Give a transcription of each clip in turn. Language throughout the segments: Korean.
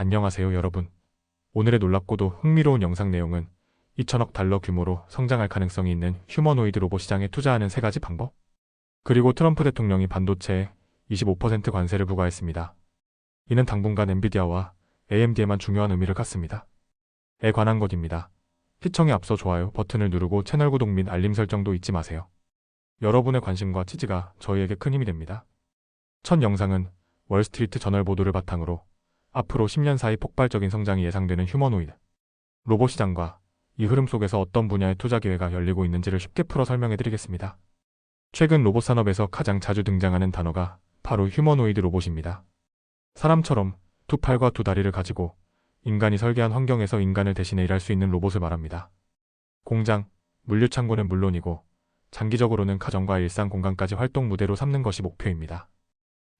안녕하세요 여러분. 오늘의 놀랍고도 흥미로운 영상 내용은 2천억 달러 규모로 성장할 가능성이 있는 휴머노이드 로봇 시장에 투자하는 세 가지 방법. 그리고 트럼프 대통령이 반도체에 25% 관세를 부과했습니다. 이는 당분간 엔비디아와 AMD에만 중요한 의미를 갖습니다. 에 관한 것입니다. 시청에 앞서 좋아요 버튼을 누르고 채널 구독 및 알림 설정도 잊지 마세요. 여러분의 관심과 지지가 저희에게 큰 힘이 됩니다. 첫 영상은 월스트리트 저널 보도를 바탕으로 앞으로 10년 사이 폭발적인 성장이 예상되는 휴머노이드 로봇 시장과 이 흐름 속에서 어떤 분야의 투자 기회가 열리고 있는지를 쉽게 풀어 설명해 드리겠습니다. 최근 로봇 산업에서 가장 자주 등장하는 단어가 바로 휴머노이드 로봇입니다. 사람처럼 두 팔과 두 다리를 가지고 인간이 설계한 환경에서 인간을 대신해 일할 수 있는 로봇을 말합니다. 공장, 물류 창고는 물론이고 장기적으로는 가정과 일상 공간까지 활동 무대로 삼는 것이 목표입니다.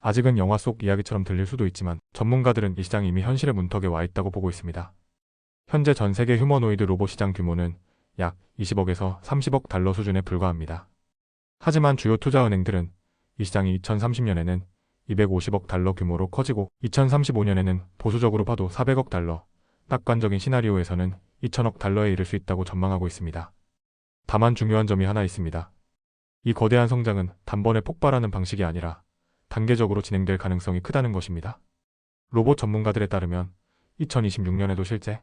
아직은 영화 속 이야기처럼 들릴 수도 있지만 전문가들은 이 시장이 이미 현실의 문턱에 와 있다고 보고 있습니다. 현재 전 세계 휴머노이드 로봇 시장 규모는 약 20억에서 30억 달러 수준에 불과합니다. 하지만 주요 투자은행들은 이 시장이 2030년에는 250억 달러 규모로 커지고 2035년에는 보수적으로 봐도 400억 달러, 낙관적인 시나리오에서는 2천억 달러에 이를 수 있다고 전망하고 있습니다. 다만 중요한 점이 하나 있습니다. 이 거대한 성장은 단번에 폭발하는 방식이 아니라 단계적으로 진행될 가능성이 크다는 것입니다. 로봇 전문가들에 따르면 2026년에도 실제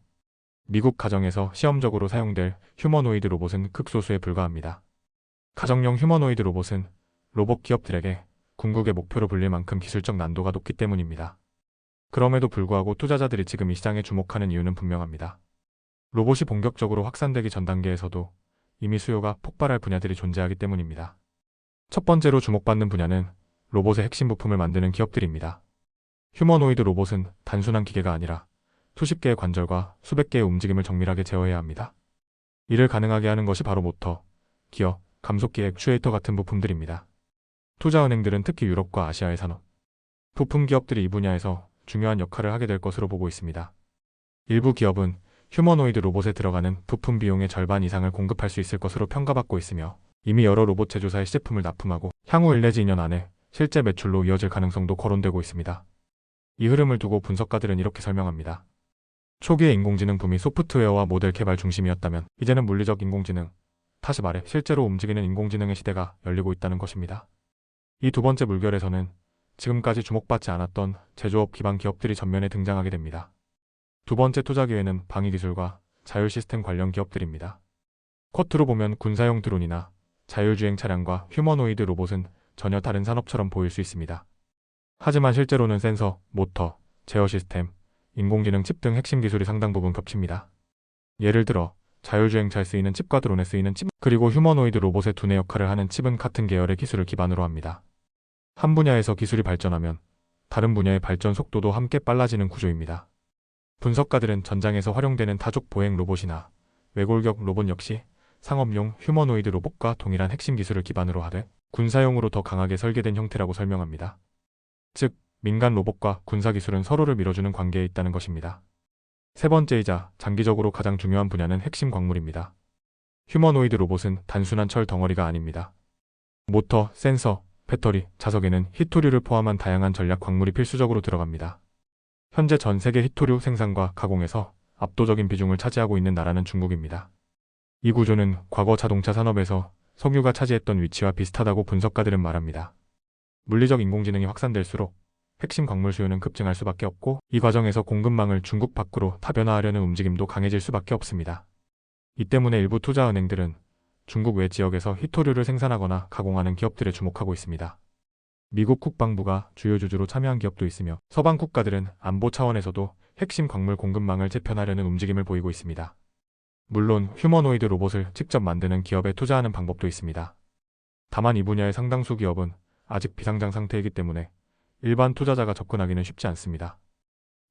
미국 가정에서 시험적으로 사용될 휴머노이드 로봇은 극소수에 불과합니다. 가정용 휴머노이드 로봇은 로봇 기업들에게 궁극의 목표로 불릴 만큼 기술적 난도가 높기 때문입니다. 그럼에도 불구하고 투자자들이 지금 이 시장에 주목하는 이유는 분명합니다. 로봇이 본격적으로 확산되기 전 단계에서도 이미 수요가 폭발할 분야들이 존재하기 때문입니다. 첫 번째로 주목받는 분야는 로봇의 핵심 부품을 만드는 기업들입니다. 휴머노이드 로봇은 단순한 기계가 아니라 수십 개의 관절과 수백 개의 움직임을 정밀하게 제어해야 합니다. 이를 가능하게 하는 것이 바로 모터, 기어, 감속기 액추에이터 같은 부품들입니다. 투자은행들은 특히 유럽과 아시아의 산업, 부품 기업들이 이 분야에서 중요한 역할을 하게 될 것으로 보고 있습니다. 일부 기업은 휴머노이드 로봇에 들어가는 부품 비용의 절반 이상을 공급할 수 있을 것으로 평가받고 있으며 이미 여러 로봇 제조사의 시제품을 납품하고 향후 1 내지 2년 안에 실제 매출로 이어질 가능성도 거론되고 있습니다. 이 흐름을 두고 분석가들은 이렇게 설명합니다. 초기의 인공지능 붐이 소프트웨어와 모델 개발 중심이었다면 이제는 물리적 인공지능, 다시 말해 실제로 움직이는 인공지능의 시대가 열리고 있다는 것입니다. 이 두 번째 물결에서는 지금까지 주목받지 않았던 제조업 기반 기업들이 전면에 등장하게 됩니다. 두 번째 투자 기회는 방위 기술과 자율 시스템 관련 기업들입니다. 쿼트로 보면 군사용 드론이나 자율주행 차량과 휴머노이드 로봇은 전혀 다른 산업처럼 보일 수 있습니다. 하지만 실제로는 센서, 모터, 제어 시스템, 인공지능 칩 등 핵심 기술이 상당 부분 겹칩니다. 예를 들어 자율주행차에 쓰이는 칩과 드론에 쓰이는 칩, 그리고 휴머노이드 로봇의 두뇌 역할을 하는 칩은 같은 계열의 기술을 기반으로 합니다. 한 분야에서 기술이 발전하면 다른 분야의 발전 속도도 함께 빨라지는 구조입니다. 분석가들은 전장에서 활용되는 타족 보행 로봇이나 외골격 로봇 역시 상업용 휴머노이드 로봇과 동일한 핵심 기술을 기반으로 하되 군사용으로 더 강하게 설계된 형태라고 설명합니다. 즉, 민간 로봇과 군사 기술은 서로를 밀어주는 관계에 있다는 것입니다. 세 번째이자 장기적으로 가장 중요한 분야는 핵심 광물입니다. 휴머노이드 로봇은 단순한 철 덩어리가 아닙니다. 모터, 센서, 배터리, 자석에는 히토류를 포함한 다양한 전략 광물이 필수적으로 들어갑니다. 현재 전 세계 히토류 생산과 가공에서 압도적인 비중을 차지하고 있는 나라는 중국입니다. 이 구조는 과거 자동차 산업에서 석유가 차지했던 위치와 비슷하다고 분석가들은 말합니다. 물리적 인공지능이 확산될수록 핵심 광물 수요는 급증할 수밖에 없고 이 과정에서 공급망을 중국 밖으로 다변화하려는 움직임도 강해질 수밖에 없습니다. 이 때문에 일부 투자은행들은 중국 외 지역에서 히토류를 생산하거나 가공하는 기업들에 주목하고 있습니다. 미국 국방부가 주요 주주로 참여한 기업도 있으며 서방 국가들은 안보 차원에서도 핵심 광물 공급망을 재편하려는 움직임을 보이고 있습니다. 물론 휴머노이드 로봇을 직접 만드는 기업에 투자하는 방법도 있습니다. 다만 이 분야의 상당수 기업은 아직 비상장 상태이기 때문에 일반 투자자가 접근하기는 쉽지 않습니다.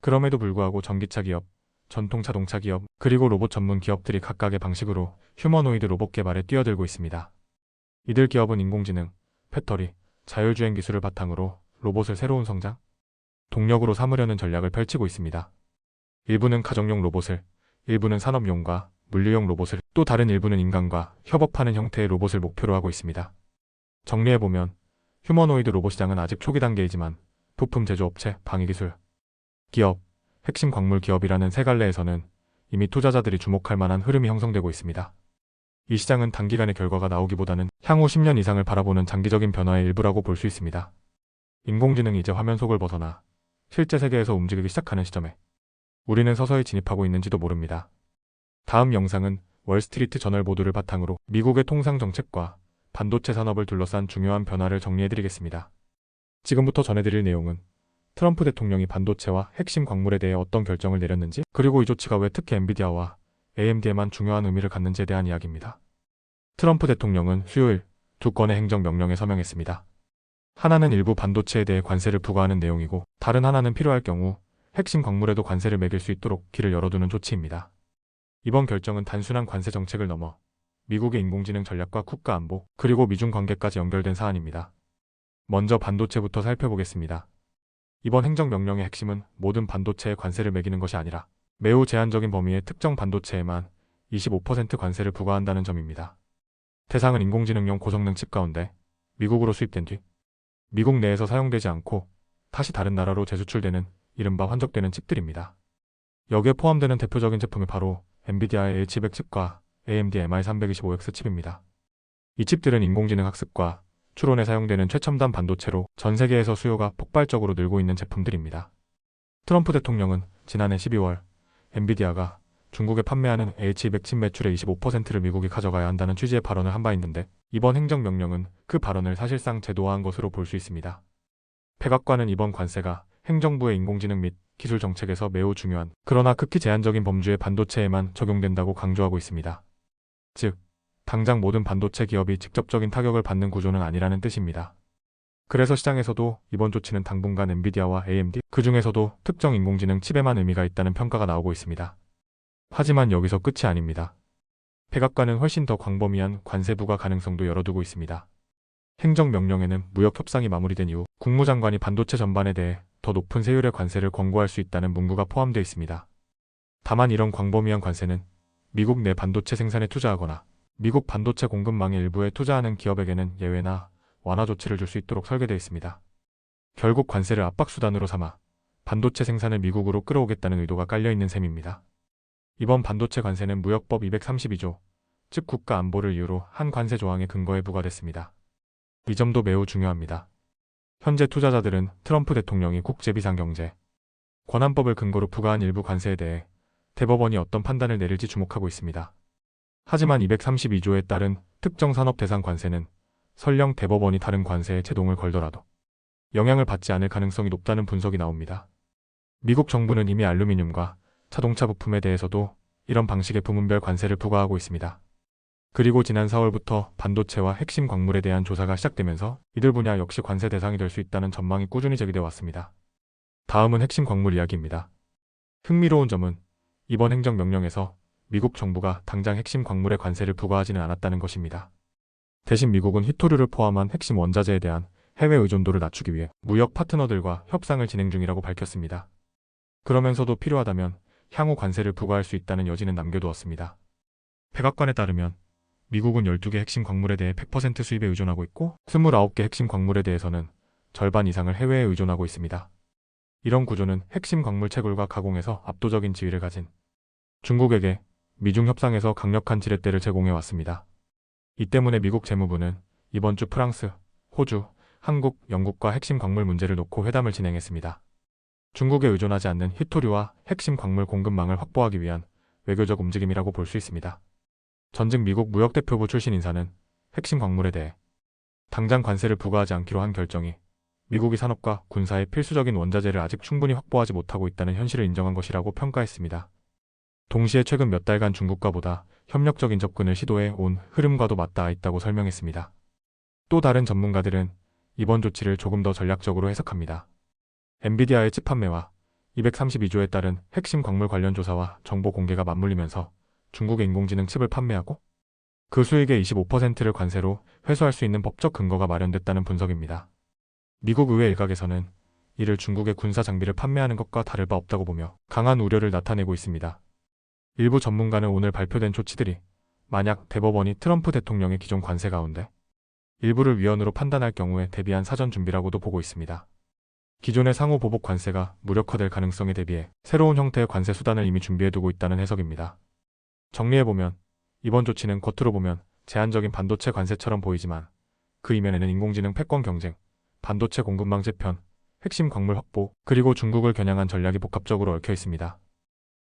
그럼에도 불구하고 전기차 기업, 전통 자동차 기업, 그리고 로봇 전문 기업들이 각각의 방식으로 휴머노이드 로봇 개발에 뛰어들고 있습니다. 이들 기업은 인공지능, 배터리, 자율주행 기술을 바탕으로 로봇을 새로운 성장, 동력으로 삼으려는 전략을 펼치고 있습니다. 일부는 가정용 로봇을, 일부는 산업용과 물류용 로봇을, 또 다른 일부는 인간과 협업하는 형태의 로봇을 목표로 하고 있습니다. 정리해보면 휴머노이드 로봇 시장은 아직 초기 단계이지만 부품 제조업체, 방위기술, 기업, 핵심 광물 기업이라는 세 갈래에서는 이미 투자자들이 주목할 만한 흐름이 형성되고 있습니다. 이 시장은 단기간의 결과가 나오기보다는 향후 10년 이상을 바라보는 장기적인 변화의 일부라고 볼 수 있습니다. 인공지능이 이제 화면 속을 벗어나 실제 세계에서 움직이기 시작하는 시점에 우리는 서서히 진입하고 있는지도 모릅니다. 다음 영상은 월스트리트 저널 보도를 바탕으로 미국의 통상 정책과 반도체 산업을 둘러싼 중요한 변화를 정리해드리겠습니다. 지금부터 전해드릴 내용은 트럼프 대통령이 반도체와 핵심 광물에 대해 어떤 결정을 내렸는지, 그리고 이 조치가 왜 특히 엔비디아와 AMD에만 중요한 의미를 갖는지에 대한 이야기입니다. 트럼프 대통령은 수요일 두 건의 행정명령에 서명했습니다. 하나는 일부 반도체에 대해 관세를 부과하는 내용이고, 다른 하나는 필요할 경우 핵심 광물에도 관세를 매길 수 있도록 길을 열어두는 조치입니다. 이번 결정은 단순한 관세 정책을 넘어 미국의 인공지능 전략과 국가 안보, 그리고 미중 관계까지 연결된 사안입니다. 먼저 반도체부터 살펴보겠습니다. 이번 행정명령의 핵심은 모든 반도체에 관세를 매기는 것이 아니라 매우 제한적인 범위의 특정 반도체에만 25% 관세를 부과한다는 점입니다. 대상은 인공지능용 고성능 칩 가운데 미국으로 수입된 뒤 미국 내에서 사용되지 않고 다시 다른 나라로 재수출되는 이른바 환적되는 칩들입니다. 여기에 포함되는 대표적인 제품이 바로 엔비디아의 H200 칩과 AMD MI325X 칩입니다. 이 칩들은 인공지능 학습과 추론에 사용되는 최첨단 반도체로 전 세계에서 수요가 폭발적으로 늘고 있는 제품들입니다. 트럼프 대통령은 지난해 12월 엔비디아가 중국에 판매하는 H200 칩 매출의 25%를 미국이 가져가야 한다는 취지의 발언을 한 바 있는데 이번 행정명령은 그 발언을 사실상 제도화한 것으로 볼 수 있습니다. 백악관은 이번 관세가 행정부의 인공지능 및 기술 정책에서 매우 중요한 그러나 극히 제한적인 범주의 반도체에만 적용된다고 강조하고 있습니다. 즉, 당장 모든 반도체 기업이 직접적인 타격을 받는 구조는 아니라는 뜻입니다. 그래서 시장에서도 이번 조치는 당분간 엔비디아와 AMD, 그 중에서도 특정 인공지능 칩에만 의미가 있다는 평가가 나오고 있습니다. 하지만 여기서 끝이 아닙니다. 백악관은 훨씬 더 광범위한 관세 부과 가능성도 열어두고 있습니다. 행정명령에는 무역 협상이 마무리된 이후 국무장관이 반도체 전반에 대해 더 높은 세율의 관세를 권고할 수 있다는 문구가 포함되어 있습니다. 다만 이런 광범위한 관세는 미국 내 반도체 생산에 투자하거나 미국 반도체 공급망의 일부에 투자하는 기업에게는 예외나 완화 조치를 줄 수 있도록 설계되어 있습니다. 결국 관세를 압박수단으로 삼아 반도체 생산을 미국으로 끌어오겠다는 의도가 깔려 있는 셈입니다. 이번 반도체 관세는 무역법 232조, 즉 국가 안보를 이유로 한 관세 조항의 근거에 부과됐습니다. 이 점도 매우 중요합니다. 현재 투자자들은 트럼프 대통령이 국제비상경제 권한법을 근거로 부과한 일부 관세에 대해 대법원이 어떤 판단을 내릴지 주목하고 있습니다. 하지만 232조에 따른 특정 산업 대상 관세는 설령 대법원이 다른 관세에 제동을 걸더라도 영향을 받지 않을 가능성이 높다는 분석이 나옵니다. 미국 정부는 이미 알루미늄과 자동차 부품에 대해서도 이런 방식의 부문별 관세를 부과하고 있습니다. 그리고 지난 4월부터 반도체와 핵심 광물에 대한 조사가 시작되면서 이들 분야 역시 관세 대상이 될 수 있다는 전망이 꾸준히 제기되어 왔습니다. 다음은 핵심 광물 이야기입니다. 흥미로운 점은 이번 행정명령에서 미국 정부가 당장 핵심 광물에 관세를 부과하지는 않았다는 것입니다. 대신 미국은 히토류를 포함한 핵심 원자재에 대한 해외 의존도를 낮추기 위해 무역 파트너들과 협상을 진행 중이라고 밝혔습니다. 그러면서도 필요하다면 향후 관세를 부과할 수 있다는 여지는 남겨두었습니다. 백악관에 따르면 미국은 12개 핵심 광물에 대해 100% 수입에 의존하고 있고 29개 핵심 광물에 대해서는 절반 이상을 해외에 의존하고 있습니다. 이런 구조는 핵심 광물 채굴과 가공에서 압도적인 지위를 가진 중국에게 미중 협상에서 강력한 지렛대를 제공해 왔습니다. 이 때문에 미국 재무부는 이번 주 프랑스, 호주, 한국, 영국과 핵심 광물 문제를 놓고 회담을 진행했습니다. 중국에 의존하지 않는 히토류와 핵심 광물 공급망을 확보하기 위한 외교적 움직임이라고 볼 수 있습니다. 전직 미국 무역대표부 출신 인사는 핵심 광물에 대해 당장 관세를 부과하지 않기로 한 결정이 미국이 산업과 군사의 필수적인 원자재를 아직 충분히 확보하지 못하고 있다는 현실을 인정한 것이라고 평가했습니다. 동시에 최근 몇 달간 중국과 보다 협력적인 접근을 시도해 온 흐름과도 맞닿아 있다고 설명했습니다. 또 다른 전문가들은 이번 조치를 조금 더 전략적으로 해석합니다. 엔비디아의 칩 판매와 232조에 따른 핵심 광물 관련 조사와 정보 공개가 맞물리면서 중국의 인공지능 칩을 판매하고 그 수익의 25%를 관세로 회수할 수 있는 법적 근거가 마련됐다는 분석입니다. 미국 의회 일각에서는 이를 중국의 군사 장비를 판매하는 것과 다를 바 없다고 보며 강한 우려를 나타내고 있습니다. 일부 전문가는 오늘 발표된 조치들이 만약 대법원이 트럼프 대통령의 기존 관세 가운데 일부를 위헌으로 판단할 경우에 대비한 사전 준비라고도 보고 있습니다. 기존의 상호 보복 관세가 무력화될 가능성에 대비해 새로운 형태의 관세 수단을 이미 준비해두고 있다는 해석입니다. 정리해보면 이번 조치는 겉으로 보면 제한적인 반도체 관세처럼 보이지만 그 이면에는 인공지능 패권 경쟁, 반도체 공급망 재편, 핵심 광물 확보, 그리고 중국을 겨냥한 전략이 복합적으로 얽혀 있습니다.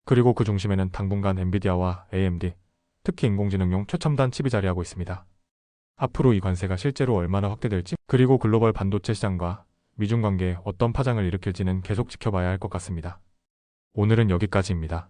그리고 그 중심에는 당분간 엔비디아와 AMD, 특히 인공지능용 최첨단 칩이 자리하고 있습니다. 앞으로 이 관세가 실제로 얼마나 확대될지, 그리고 글로벌 반도체 시장과 미중 관계에 어떤 파장을 일으킬지는 계속 지켜봐야 할 것 같습니다. 오늘은 여기까지입니다.